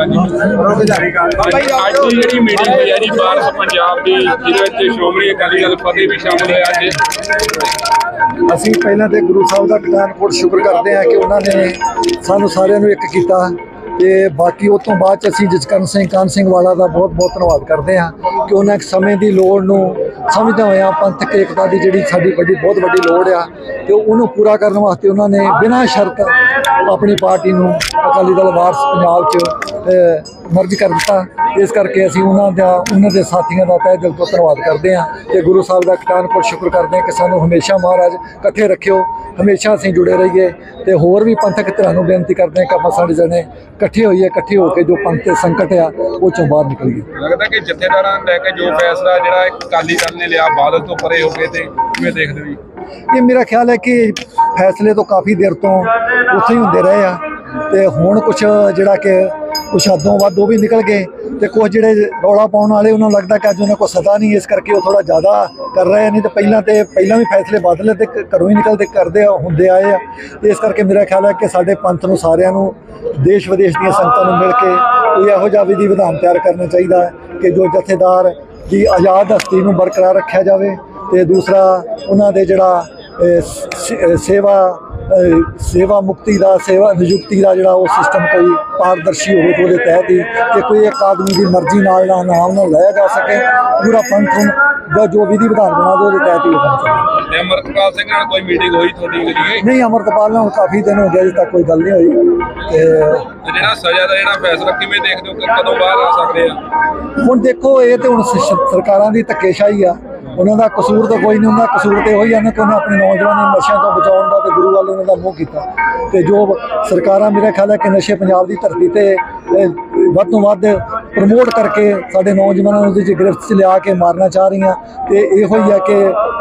ਹਾਂਜੀ। ਅੱਜ ਦੀ ਜਿਹੜੀ ਮੀਟਿੰਗ ਹੋਈ ਹੈ ਜੀ ਬਾਰਸ ਪੰਜਾਬ ਦੀ ਜਿਹਦੇ ਵਿੱਚ ਸ਼੍ਰੋਮਣੀ ਅਕਾਲੀ ਦਲ ਫਤਿਹ ਵੀ ਸ਼ਾਮਲ ਹੋਇਆ ਅੱਜ। ਅਸੀਂ ਪਹਿਲਾਂ ਤੇ ਗੁਰੂ ਸਾਹਿਬ ਦਾ ਕਟਾਨਕੋਟ ਸ਼ੁਕਰ ਕਰਦੇ ਹਾਂ ਕਿ ਉਹਨਾਂ ਨੇ ਸਾਨੂੰ ਸਾਰਿਆਂ ਨੂੰ ਇੱਕ ਕੀਤਾ ਤੇ ਬਾਕੀ ਉਸ ਤੋਂ ਬਾਅਦ ਚ ਅਸੀਂ ਜਸਕਰਨ ਸਿੰਘ ਕਾਨ ਸਿੰਘ ਵਾਲਾ ਦਾ ਬਹੁਤ ਬਹੁਤ ਧੰਨਵਾਦ ਕਰਦੇ ਹਾਂ ਕਿ ਉਹਨਾਂ ਇੱਕ ਸਮੇਂ ਦੀ ਲੋੜ ਨੂੰ ਸਮਝਦੇ ਹੋਇਆ ਪੰਥਕ ਏਕਤਾ ਦੀ ਜਿਹੜੀ ਸਾਡੀ ਵੱਡੀ ਬਹੁਤ ਵੱਡੀ ਲੋੜ ਆ ਤੇ ਉਹਨੂੰ ਪੂਰਾ ਕਰਨ ਵਾਸਤੇ ਉਹਨਾਂ ਨੇ ਬਿਨਾਂ ਸ਼ਰਤ ਆਪਣੀ ਪਾਰਟੀ ਨੂੰ ਅਕਾਲੀ ਦਲ ਵਾਰਸ ਪੰਜਾਬ ਚ ਮਰਜ ਕਰ ਦਿੱਤਾ। ਇਸ ਕਰਕੇ ਅਸੀਂ ਉਹਨਾਂ ਦਾ ਉਹਨਾਂ ਦੇ ਸਾਥੀਆਂ ਦਾ ਤਹਿ ਦਿਲ ਤੋਂ ਧੰਨਵਾਦ ਕਰਦੇ ਹਾਂ ਤੇ ਗੁਰੂ ਸਾਹਿਬ ਦਾ ਕਟਾਨਕੋਟ ਸ਼ੁਕਰ ਕਰਦੇ ਹਾਂ ਕਿ ਸਾਨੂੰ ਹਮੇਸ਼ਾ ਮਹਾਰਾਜ ਇਕੱਠੇ ਰੱਖਿਓ ਹਮੇਸ਼ਾ ਅਸੀਂ ਜੁੜੇ ਰਹੀਏ ਤੇ ਹੋਰ ਵੀ ਪੰਥਕ ਧਿਰਾਂ ਨੂੰ ਬੇਨਤੀ ਕਰਦੇ ਹਾਂ ਕਿ ਆਪਾਂ ਸਾਡੇ ਜਣੇ ਇਕੱਠੇ ਹੋਈਏ ਇਕੱਠੇ ਹੋ ਕੇ ਜੋ ਪੰਥ ਤੇ ਸੰਕਟ ਆ ਉਹ ਚੋਂ ਬਾਹਰ ਨਿਕਲੀਏ। ਲੱਗਦਾ ਕਿ ਜਥੇਦਾਰਾਂ ਨੂੰ ਲੈ ਕੇ ਜੋ ਫੈਸਲਾ ਜਿਹੜਾ ਅਕਾਲੀ ਦਲ ਨੇ ਲਿਆ ਬਾਦਲ ਤੋਂ ਪਰੇ ਹੋ ਕੇ ਤੇ ਕਿਵੇਂ ਦੇਖਦੇ ਜੀ? ਇਹ ਮੇਰਾ ਖਿਆਲ ਹੈ ਕਿ ਫੈਸਲੇ ਤੋਂ ਕਾਫੀ ਦੇਰ ਤੋਂ ਉੱਥੇ ਹੀ ਹੁੰਦੇ ਰਹੇ ਆ ਤੇ ਹੁਣ ਕੁਝ ਜਿਹੜਾ ਕਿ ਕੁਛ ਹੱਦੋਂ ਵੱਧ ਉਹ ਵੀ ਨਿਕਲ ਗਏ ਤੇ ਕੁਝ ਜਿਹੜੇ ਰੌਲਾ ਪਾਉਣ ਵਾਲੇ ਉਹਨਾਂ ਨੂੰ ਲੱਗਦਾ ਕਿ ਅੱਜ ਉਹਨਾਂ ਕੋਲ ਸਦਾ ਨਹੀਂ, ਇਸ ਕਰਕੇ ਉਹ ਥੋੜਾ ਜ਼ਿਆਦਾ ਕਰ ਰਹੇ ਨੇ ਨਹੀਂ ਤੇ ਪਹਿਲਾਂ ਤੇ ਪਹਿਲਾਂ ਵੀ ਫੈਸਲੇ ਬਦਲੇ ਤੇ ਘਰੋਂ ਹੀ ਨਿਕਲਦੇ, ਕਰਦੇ ਹੁੰਦੇ ਆਏ ਆ। ਤੇ ਇਸ ਕਰਕੇ ਮੇਰਾ ਖਿਆਲ ਹੈ ਕਿ ਸਾਡੇ ਪੰਥ ਨੂੰ ਸਾਰਿਆਂ ਨੂੰ ਦੇਸ਼ ਵਿਦੇਸ਼ ਦੀਆਂ ਸੰਗਤਾਂ ਨੂੰ ਮਿਲ ਕੇ ਕੋਈ ਇਹੋ ਜਿਹਾ ਵਿਧੀ ਵਿਧਾਨ ਤਿਆਰ ਕਰਨਾ ਚਾਹੀਦਾ ਹੈ ਕਿ ਜੋ ਜਥੇਦਾਰ ਦੀ ਆਜ਼ਾਦ ਹਸਤੀ ਨੂੰ ਬਰਕਰਾਰ ਰੱਖਿਆ ਜਾਵੇ ਤੇ ਦੂਸਰਾ ਉਹਨਾਂ ਦੇ ਜਿਹੜਾ ਸੇਵਾ ਸੇਵਾ ਮੁਕਤੀ ਦਾ ਸੇਵਾ ਨਿਯੁਕਤੀ ਦਾ ਜਿਹੜਾ ਉਹ ਸਿਸਟਮ ਕੋਈ ਪਾਰਦਰਸ਼ੀ ਹੋਵੇ ਤੇ ਉਹਦੇ ਤਹਿਤ ਹੀ ਕਿ ਕੋਈ ਇੱਕ ਆਦਮੀ ਦੀ ਮਰਜ਼ੀ ਨਾਲ ਨਾ ਨਾਮ ਨਾ ਲਾਇਆ ਜਾ ਸਕੇ ਪੂਰਾ ਪੰਥ ਦਾ ਜੋ ਵਿਧੀ ਵਿਧਾਨ ਬਣਾ ਦੇ ਉਹਦੇ ਤਹਿਤ ਹੀ ਹੋਣਾ ਚਾਹੀਦਾ ਅਮਰਤਪਾਲ ਸਿੰਘ ਨਾਲ ਕੋਈ ਮੀਟਿੰਗ ਹੋਈ ਤੁਹਾਡੀ ਕਰੀਏ ਨਹੀਂ ਅਮਰਤਪਾਲ ਨਾਲ ਕਾਫੀ ਦਿਨ ਹੋ ਗਏ ਅਜੇ ਤੱਕ ਕੋਈ ਗੱਲ ਨਹੀਂ ਹੋਈ। ਤੇ ਜਿਹੜਾ ਸਜ਼ਾ ਦਾ ਜਿਹੜਾ ਫੈਸਲਾ ਕਿਵੇਂ ਦੇਖਦੇ ਹੋ ਕਿ ਕਦੋਂ ਬਾਹਰ ਆ ਸਕਦੇ ਆ? ਹੁਣ ਦੇਖੋ ਇਹ ਤੇ ਹੁਣ ਸਰਕਾਰਾਂ ਦੀ ਧੱਕੇਸ਼ਾਹੀ ਆ। ਉਹਨਾਂ ਦਾ ਕਸੂਰ ਤਾਂ ਕੋਈ ਨਹੀਂ, ਉਹਨਾਂ ਕਸੂਰ ਤੇ ਉਹੀ ਆ ਨਾ ਕਿ ਉਹਨਾਂ ਆਪਣੇ ਨੌਜਵਾਨਾਂ ਨੂੰ ਨਸ਼ਿਆਂ ਤੋਂ ਬਚਾਉਣ ਦਾ ਤੇ ਗੁਰੂ ਵੱਲ ਉਹਨਾਂ ਦਾ ਮੋਹ ਕੀਤਾ। ਤੇ ਜੋ ਸਰਕਾਰਾਂ, ਮੇਰਾ ਖਿਆਲ ਹੈ ਕਿ ਨਸ਼ੇ ਪੰਜਾਬ ਦੀ ਧਰਤੀ ਤੇ ਵੱਧ ਤੋਂ ਵੱਧ ਪ੍ਰਮੋਟ ਕਰਕੇ ਸਾਡੇ ਨੌਜਵਾਨਾਂ ਨੂੰ ਉਹਦੇ 'ਚ ਗ੍ਰਿਫਤ 'ਚ ਲਿਆ ਕੇ ਮਾਰਨਾ ਚਾਹ ਰਹੀਆਂ ਤੇ ਇਹੋ ਹੀ ਆ ਕਿ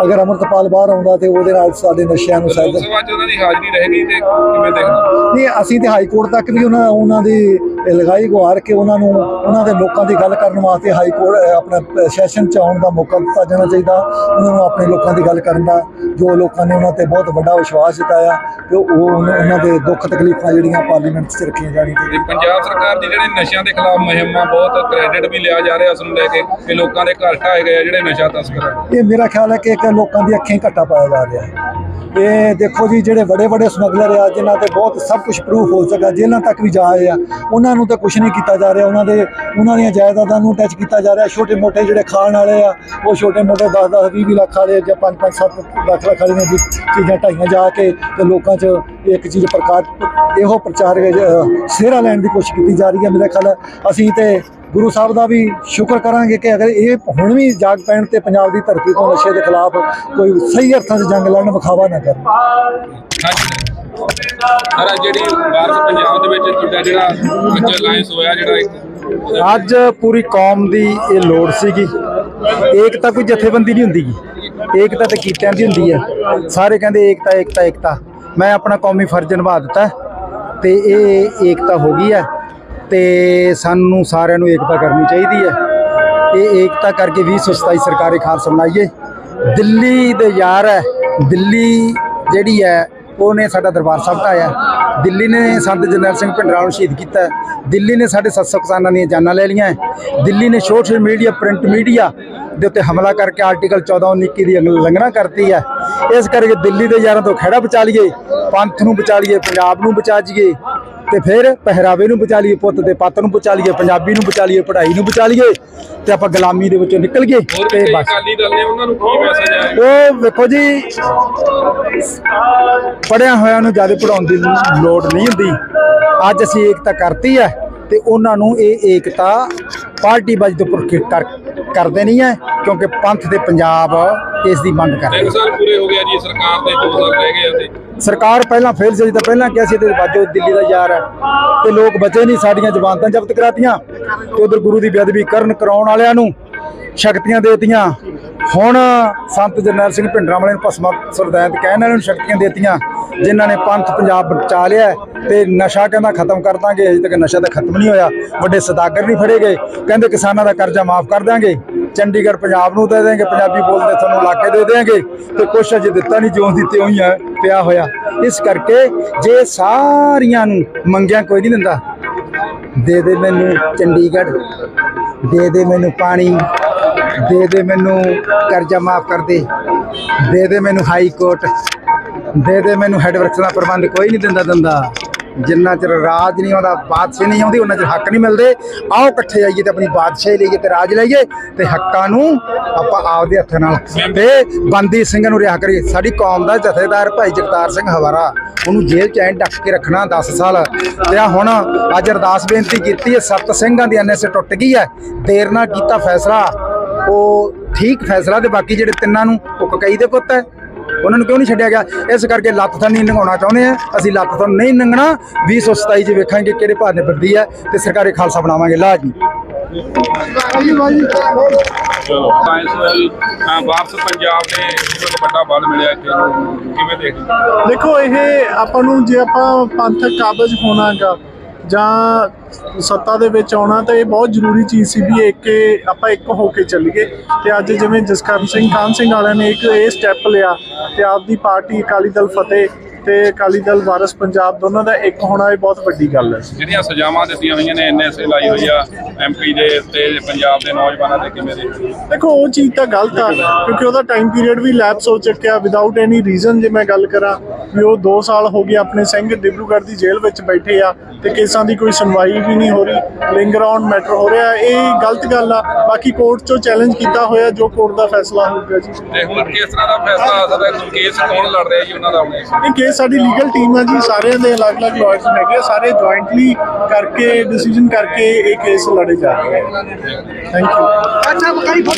ਅਗਰ ਅਮਰਤਪਾਲ ਬਾਹਰ ਆਉਂਦਾ ਤੇ ਉਹਦੇ ਨਾਲ ਸਾਡੇ ਨਸ਼ਿਆਂ ਨੂੰ ਸਾਇਦ ਉਹਨਾਂ ਦੀ ਹਾਜ਼ਰੀ ਰਹੇਗੀ ਤੇ ਕਿਵੇਂ ਦੇਖਦੇ ਹੋ? ਨਹੀਂ ਅਸੀਂ ਤੇ ਹਾਈ ਕੋਰਟ ਤੱਕ ਵੀ ਉਹਨਾਂ ਉਹਨਾਂ ਦੀ ਲਗਾਈ ਗੁਹਾਰ ਕੇ ਉਹਨਾਂ ਨੂੰ ਉਹਨਾਂ ਦੇ ਲੋਕਾਂ ਦੀ ਗੱਲ ਕਰਨ ਵਾਸਤੇ ਹਾਈ ਕੋਰਟ ਆਪਣਾ ਸੈਸ਼ਨ ਚ ਆਉਣ ਦਾ ਮੌਕਾ ਦਿੱਤਾ ਜਾਣਾ ਚਾਹੀਦਾ। ਉਹਨਾਂ ਨੂੰ ਆਪਣੇ ਲੋਕਾਂ ਦੀ ਗੱਲ ਕਰਨ ਦਾ ਜੋ ਲੋਕਾਂ ਨੇ ਉਹਨਾਂ ਤੇ ਬਹੁਤ ਵੱਡਾ ਵਿਸ਼ਵਾਸ ਜਤਾਇਆ ਤੇ ਉਹ ਉਹਨਾਂ ਦੇ ਦੁੱਖ ਤਕਲੀਫਾਂ ਜਿਹੜੀਆਂ ਪਾਰਲੀਮੈਂਟ 'ਚ ਰੱਖੀਆਂ ਜਾਣੀਆਂ। ਤੇ ਪੰਜਾਬ ਸਰਕਾਰ ਦੀ ਜਿਹੜੇ ਨਸ਼ਿਆਂ ਦੇ ਖਿਲਾਫ ਮੁਹਿੰਮ ਬਹੁਤ ਕ੍ਰੈਡਿਟ ਵੀ ਲਿਆ ਜਾ ਰਿਹਾ ਉਸ ਨੂੰ ਲੈ ਕੇ ਕਿ ਲੋਕਾਂ ਦੇ ਘਰ ਢਾਏ ਗਏ ਆ ਜਿਹੜੇ ਨਸ਼ਾ ਤਸਕਰ ਆ। ਇਹ ਮੇਰਾ ਖਿਆਲ ਹੈ ਕਿ ਇੱਕ ਲੋਕਾਂ ਦੀ ਅੱਖੀਂ ਘੱਟਾ ਪਾਇਆ ਜਾ ਰਿਹਾ ਹੈ। ਇਹ ਦੇਖੋ ਜੀ, ਜਿਹੜੇ ਵੱਡੇ ਵੱਡੇ ਸਮਗਲਰ ਆ, ਜਿਨ੍ਹਾਂ ਤੇ ਬਹੁਤ ਸਭ ਕੁਝ ਪ੍ਰੂਫ ਹੋ ਸਕਾ ਜੇਲ੍ਹਾਂ ਤੱਕ ਵੀ ਜਾਏ ਆ, ਉਹਨਾਂ ਨੂੰ ਤਾਂ ਕੁਝ ਨਹੀਂ ਕੀਤਾ ਜਾ ਰਿਹਾ, ਉਹਨਾਂ ਦੇ, ਉਹਨਾਂ ਦੀਆਂ ਜਾਇਦਾਦਾਂ ਨੂੰ ਟੱਚ ਕੀਤਾ ਜਾ ਰਿਹਾ, ਛੋਟੇ ਮੋਟੇ ਜਿਹੜੇ ਖਾਣ ਵਾਲੇ ਆ, ਉਹ ਛੋਟੇ ਮੋਟੇ 10 10 20 20 ਲੱਖ ਵਾਲੇ ਜਾਂ 5 5 7 ਲੱਖ ਲੱਖ ਵਾਲੇ ਨੇ ਜੀ, ਚੀਜ਼ਾਂ ਢਾਈਆਂ ਜਾ ਕੇ ਤੇ ਲੋਕਾਂ 'ਚ ਇੱਕ ਚੀਜ਼ ਪ੍ਰਕਾਰ ਇਹੋ ਪ੍ਰਚਾਰ ਸਿਹਰਾ ਲੈਣ ਦੀ ਕੋਸ਼ਿਸ਼ ਕੀਤੀ ਜਾ ਰਹੀ ਹੈ ਮੇਰਾ ਖਿਆਲ ਅਸੀਂ ਤੇ ਗੁਰੂ ਸਾਹਿਬ ਦਾ ਵੀ ਸ਼ੁਕਰ ਕਰਾਂਗੇ ਕਿ ਅਗਰ ਇਹ ਹੁਣ ਵੀ ਜਾਗ ਪੈਣ ਤੇ ਪੰਜਾਬ ਦੀ ਧਰਤੀ ਤੋਂ ਨਸ਼ੇ ਦੇ ਖਿਲਾਫ ਕੋਈ ਸਹੀ ਅਰਥਾਂ 'ਚ ਜੰਗ ਲੜਨ ਵਿਖਾਵਾ ਨਾ ਸਰ ਅੱਜ ਜਿਹੜੀ ਬਾਰਸ ਪੰਜਾਬ ਦੇ ਵਿੱਚ ਤੁਹਾਡਾ ਜਿਹੜਾ ਅੱਜ ਅਲਾਈਅੰਸ ਹੋਇਆ ਜਿਹੜਾ ਇੱਕ ਅੱਜ ਪੂਰੀ ਕੌਮ ਦੀ ਇਹ ਲੋੜ ਸੀਗੀ। ਏਕਤਾ ਕੋਈ ਜਥੇਬੰਦੀ ਨਹੀਂ ਹੁੰਦੀ। ਏਕਤਾ ਤੇ ਕੀਤਿਆਂ ਦੀ ਹੁੰਦੀ ਹੈ। ਸਾਰੇ ਕਹਿੰਦੇ ਏਕਤਾ ਏਕਤਾ ਏਕਤਾ। ਮੈਂ ਆਪਣਾ ਕੌਮੀ ਫਰਜ਼ ਨਿਭਾ ਦਿੱਤਾ ਤੇ ਇਹ ਏਕਤਾ ਹੋ ਗਈ ਹੈ। ਤੇ ਸਾਨੂੰ ਸਾਰਿਆਂ ਨੂੰ ਏਕਤਾ ਕਰਨੀ ਚਾਹੀਦੀ ਹੈ। ਇਹ ਏਕਤਾ ਕਰਕੇ 2027 ਸਰਕਾਰੀ ਖਾਲਸਾ ਬਣਾਈਏ। ਦਿੱਲੀ ਦੇ ਯਾਰ ਹੈ। ਦਿੱਲੀ ਜਿਹੜੀ ਹੈ ਉਹਨੇ ਸਾਡਾ ਦਰਬਾਰ ਸਾਹਿਬ ਢਾਇਆ ਦਿੱਲੀ ਨੇ ਸੰਤ ਜਰਨੈਲ ਸਿੰਘ ਭਿੰਡਰਾਂ ਨੂੰ ਸ਼ਹੀਦ ਕੀਤਾ ਦਿੱਲੀ ਨੇ ਸਾਡੇ 700 ਕਿਸਾਨਾਂ ਦੀਆਂ ਜਾਨਾਂ ਲੈ ਲਈਆਂ ਹੈ। ਦਿੱਲੀ ਨੇ ਸੋਸ਼ਲ ਮੀਡੀਆ, ਪ੍ਰਿੰਟ ਮੀਡੀਆ ਦੇ ਉੱਤੇ ਹਮਲਾ ਕਰਕੇ ਆਰਟੀਕਲ 14 19 ਦੀ ਉਲੰਘਣਾ ਕਰਤੀ ਹੈ। ਇਸ ਕਰਕੇ ਦਿੱਲੀ ਦੇ ਯਾਰਾਂ ਤੋਂ ਖੜਾ ਬਚਾ ਲਈਏ, ਪੰਥ ਨੂੰ ਬਚਾ ਲਈਏ, ਪੰਜਾਬ ਨੂੰ ਬਚਾ ਲਈਏ ਤੇ ਫਿਰ ਪਹਿਰਾਵੇ ਨੂੰ ਬਚਾ ਲਈਏ ਪੁੱਤ ਤੇ ਪੱਤ ਨੂੰ ਬਚਾ ਲਈਏ ਪੰਜਾਬੀ ਨੂੰ ਬਚਾ ਲਈਏ ਪੜ੍ਹਾਈ ਨੂੰ ਬਚਾ ਲਈਏ ਤੇ ਆਪਾਂ ਗੁਲਾਮੀ ਦੇ ਵਿੱਚੋਂ ਨਿਕਲ ਗਏ ਤੇ ਬਸ। ਅਕਾਲੀ ਦਲ ਨੇ ਉਹਨਾਂ ਨੂੰ ਕੀ ਮੈਸੇਜ ਆਇਆ? ਉਹ ਵੇਖੋ ਜੀ ਪੜਿਆ ਹੋਇਆਂ ਨੂੰ ਜ਼ਿਆਦਾ ਪੜਾਉਣ ਦੀ ਲੋੜ ਨਹੀਂ ਹੁੰਦੀ। ਅੱਜ ਅਸੀਂ ਏਕਤਾ ਕਰਤੀ ਹੈ ਤੇ ਉਹਨਾਂ ਨੂੰ ਇਹ ਏਕਤਾ ਪਾਰਟੀ ਬਾਜ ਤੋਂ ਪੁਰਖ ਕਰ ਕਰਦੇ ਨਹੀਂ ਹੈ ਕਿਉਂਕਿ ਪੰਥ ਦੇ ਪੰਜਾਬ ਇਸ ਦੀ ਮੰਗ ਕਰਦੇ ਤਿੰਨ ਸਾਲ ਪੂਰੇ ਹੋ ਗਿਆ ਜੀ ਸਰਕਾਰ ਦੇ 2 ਸਾਲ ਰਹਿ ਗਏ ਆ ਤੇ ਸਰਕਾਰ ਪਹਿਲਾਂ ਫੇਲ ਸੀ ਤਾਂ ਪਹਿਲਾਂ ਕਿਹਾ ਸੀ ਤੇ ਬਾਜੋ ਦਿੱਲੀ ਦਾ ਯਾਰ ਹੈ ਤੇ ਲੋਕ ਬਚੇ ਨਹੀਂ ਸਾਡੀਆਂ ਜ਼ਮਾਨਤਾਂ ਜ਼ਬਤ ਕਰਾਤੀਆਂ ਤੇ ਉਧਰ ਗੁਰੂ ਦੀ ਬੇਅਦਬੀ ਕਰਨ ਕਰਾਉਣ ਵਾਲਿਆਂ ਨੂੰ ਸ਼ਕਤੀਆਂ ਦੇਤੀਆਂ। ਹੁਣ ਸੰਤ ਜਰਨੈਲ ਸਿੰਘ ਭਿੰਡਰਾਂ ਵਾਲੇ ਨੂੰ ਭਸਮਾ ਸਰਦੈਤ ਕਹਿਣ ਵਾਲਿਆਂ ਨੂੰ ਸ਼ਕਤੀਆਂ ਦੇਤੀਆਂ, ਜਿਨ੍ਹਾਂ ਨੇ ਪੰਥ ਪੰਜਾਬ ਬਚਾ ਲਿਆ ਹੈ ਤੇ ਨਸ਼ਾ ਕਹਿੰਦਾ ਖਤਮ ਕਰ ਦਾਂਗੇ, ਅਜੇ ਤੱਕ ਨਸ਼ਾ ਤਾਂ ਖਤਮ ਨਹੀਂ ਹੋਇਆ। ਵੱਡੇ ਸਦਾਗਰ ਨਹੀਂ ਫੜੇ ਗਏ। ਕਹਿੰਦੇ ਕਿਸਾਨਾਂ ਦਾ ਕਰਜ਼ਾ ਮਾਫ ਕਰ ਦਾਂਗੇ। ਚੰਡੀਗੜ੍ਹ ਪੰਜਾਬ ਨੂੰ ਦੇ ਦੇਣਗੇ, ਪੰਜਾਬੀ ਬੋਲਦੇ ਤੁਹਾਨੂੰ ਇਲਾਕੇ ਦੇ ਦੇਣਗੇ। ਤੇ ਕੁਛ ਅਜੇ ਦਿੱਤਾ ਨਹੀਂ, ਜਿਉਂ ਦੀ ਤਿਉਂ ਹੀ ਪਿਆ ਹੋਇਆ। ਇਸ ਕਰਕੇ ਜੇ ਸਾਰੀਆਂ ਨੂੰ ਮੰਗਿਆ ਕੋਈ ਨਹੀਂ ਦਿੰਦਾ। ਦੇ ਦੇ ਮੈਨੂੰ ਚੰਡੀਗੜ੍ਹ, ਦੇ ਦੇ ਮੈਨੂੰ ਪਾਣੀ। ਦੇ ਦੇ ਮੈਨੂੰ ਕਰਜ਼ਾ ਮਾਫ ਕਰ ਦੇ। ਦੇ ਦੇ ਮੈਨੂੰ ਹਾਈ ਕੋਰਟ ਦੇ ਦੇ ਮੈਨੂੰ ਹੈਡ ਵਰਕਸ ਦਾ ਪ੍ਰਬੰਧ ਕੋਈ ਨਹੀਂ ਦਿੰਦਾ ਦਿੰਦਾ। ਜਿੰਨਾ ਚਿਰ ਰਾਜ ਨਹੀਂ ਆਉਂਦਾ, ਬਾਦਸ਼ਾਹ ਨਹੀਂ ਆਉਂਦੀ, ਉਹਨਾਂ ਚਿਰ ਹੱਕ ਨਹੀਂ ਮਿਲਦੇ। ਆਓ ਇਕੱਠੇ ਜਾਈਏ ਤੇ ਆਪਣੀ ਬਾਦਸ਼ਾਹੀ ਲਈਏ ਤੇ ਰਾਜ ਲਈਏ ਤੇ ਹੱਕਾਂ ਨੂੰ ਆਪਾਂ ਆਪਦੇ ਹੱਥਾਂ ਨਾਲ ਤੇ ਬੰਦੀ ਸਿੰਘਾਂ ਨੂੰ ਰਿਹਾ ਕਰੀਏ। ਸਾਡੀ ਕੌਮ ਦਾ ਜਥੇਦਾਰ ਭਾਈ ਜਗਤਾਰ ਸਿੰਘ ਹਵਾਰਾ, ਉਹਨੂੰ ਜੇਲ੍ਹ ਚ ਐਂ ਡੱਕ ਕੇ ਰੱਖਣਾ 10 ਸਾਲ। ਤੇ ਆ ਹੁਣ ਅੱਜ ਅਰਦਾਸ ਬੇਨਤੀ ਕੀਤੀ ਹੈ, ਸੱਤ ਸਿੰਘਾਂ ਦੀ ਐਨਐਸਏ ਟੁੱਟ ਗਈ ਹੈ। ਦੇਰ ਨਾਲ ਕੀਤਾ ਫੈਸਲਾ। ਉਹ ਠੀਕ ਫੈਸਲਾ ਤੇ ਬਾਕੀ ਜਿਹੜੇ ਤਿੰਨਾਂ ਨੂੰ ਉਹ ਕਕਈ ਦੇ ਪੁੱਤ ਹੈ ਉਹਨਾਂ ਨੂੰ ਕਿਉਂ ਨਹੀਂ ਛੱਡਿਆ ਗਿਆ? ਇਸ ਕਰਕੇ ਲੱਤ ਥਣ ਨਹੀਂ ਲੰਘਾਉਣਾ ਚਾਹੁੰਦੇ ਆ। ਅਸੀਂ ਲੱਤ ਥਣ ਨਹੀਂ ਲੰਘਣਾ 2027 ਚ ਵੇਖਾਂਗੇ ਕਿਹੜੇ ਭਾਰ ਨੇ ਵਰਦੀ ਹੈ ਤੇ ਸਰਕਾਰੀ ਖਾਲਸਾ ਬਣਾਵਾਂਗੇ। ਲਾਜੀ ਚਲੋ ਸਾਇੰਸ ਵੈਲ ਵਾਪਸ ਪੰਜਾਬ ਦੇ ਬਹੁਤ ਵੱਡਾ ਬਲ ਮਿਲਿਆ ਇੱਥੇ ਕਿਵੇਂ ਦੇਖਦੇ? ਦੇਖੋ ਇਹ ਆਪਾਂ ਨੂੰ ਜੇ ਆਪਾਂ ਪੰਥਕ ਕਾਬਜ ਹੋਣਾਗਾ ਜਾਂ ਸੱਤਾ ਦੇ ਵਿੱਚ ਆਉਣਾ ਤਾਂ ਇਹ ਬਹੁਤ ਜ਼ਰੂਰੀ ਚੀਜ਼ ਸੀ ਵੀ ਇੱਕ ਆਪਾਂ ਇੱਕ ਹੋ ਕੇ ਚੱਲੀਏ ਤੇ ਅੱਜ ਜਿਵੇਂ ਜਸਕਰਨ ਸਿੰਘ ਕਾਨ ਸਿੰਘ ਵਾਲਿਆਂ ਨੇ ਇੱਕ ਇਹ ਸਟੈਪ ਲਿਆ ਤੇ ਆਪਦੀ ਪਾਰਟੀ ਅਕਾਲੀ ਦਲ ਫਤਿਹ ਤੇ ਅਕਾਲੀ ਦਲ ਵਾਰਸ ਪੰਜਾਬ ਦੋਨਾਂ ਦਾ ਇੱਕ ਹੋਣਾ ਇਹ ਬਹੁਤ ਵੱਡੀ ਗੱਲ ਹੈ ਜਿਹੜੀਆਂ ਸਜ਼ਾਵਾਂ ਦਿੱਤੀਆਂ ਹੋਈਆਂ ਨੇ ਐਨਐਸਏ ਲਾਈ ਹੋਈ ਆ ਐਮਪੀ ਦੇ ਤੇ ਪੰਜਾਬ ਦੇ ਨੌਜਵਾਨਾਂ ਦੇ ਕਿਵੇਂ ਹੋ? ਦੇਖੋ ਉਹ ਚੀਜ਼ ਤਾਂ ਗਲਤ ਆ ਕਿਉਂਕਿ ਉਹਦਾ ਟਾਈਮ ਪੀਰੀਅਡ ਵੀ ਲੈਪਸ ਹੋ ਚੁੱਕਿਆ ਵਿਦਆਊਟ ਐਨੀ ਰੀਜ਼ਨ ਜੇ ਮੈਂ ਗੱਲ ਕਰਾਂ ਵੀ ਉਹ 2 ਸਾਲ ਹੋ ਗਏ ਆਪਣੇ ਸਿੰਘ ਡਿਬਰੂਗੜ੍ਹ ਦੀ ਜੇਲ੍ਹ ਵਿੱਚ ਬੈਠੇ ਆ ਤੇ ਕੇਸਾਂ ਦੀ ਕੋਈ ਸੁਣਵਾਈ ਵੀ ਨਹੀਂ ਹੋ ਰਹੀ ਲਿੰਗਰ ਔਨ ਮੈਟਰ ਹੋ ਰਿਹਾ ਇਹ ਗਲਤ ਗੱਲ ਆ। ਬਾਕੀ ਕੋਰਟ 'ਚੋਂ ਚੈਲੰਜ ਕੀਤਾ ਹੋਇਆ ਜੋ ਕੋਰਟ ਦਾ ਫੈਸਲਾ ਹੋਊਗਾ ਜੀ। ਤੇ ਹੁਣ ਕਿਸ ਤਰ੍ਹਾਂ ਦਾ ਫੈਸਲਾ ਆ ਸਕਦਾ? ਹੈ ਕੇਸ ਕੌਣ ਲੜ ਰਿਹਾ ਜੀ ਉਹਨਾਂ ਦਾ? ਇਹ ਕੇਸ ਸਾਡੀ ਲੀਗਲ ਟੀਮ ਆ ਜੀ ਸਾਰਿਆਂ ਦੇ ਅਲੱਗ-ਅਲੱਗ ਲਾਇਰਸ ਹੈਗੇ ਸਾਰੇ ਜੁਆਇੰਟਲੀ ਕਰਕੇ ਡਿਸੀਜਨ ਕਰਕੇ ਇਹ ਕੇਸ ਲੜੇ ਜਾ ਰਹੇ ਆ। Thank you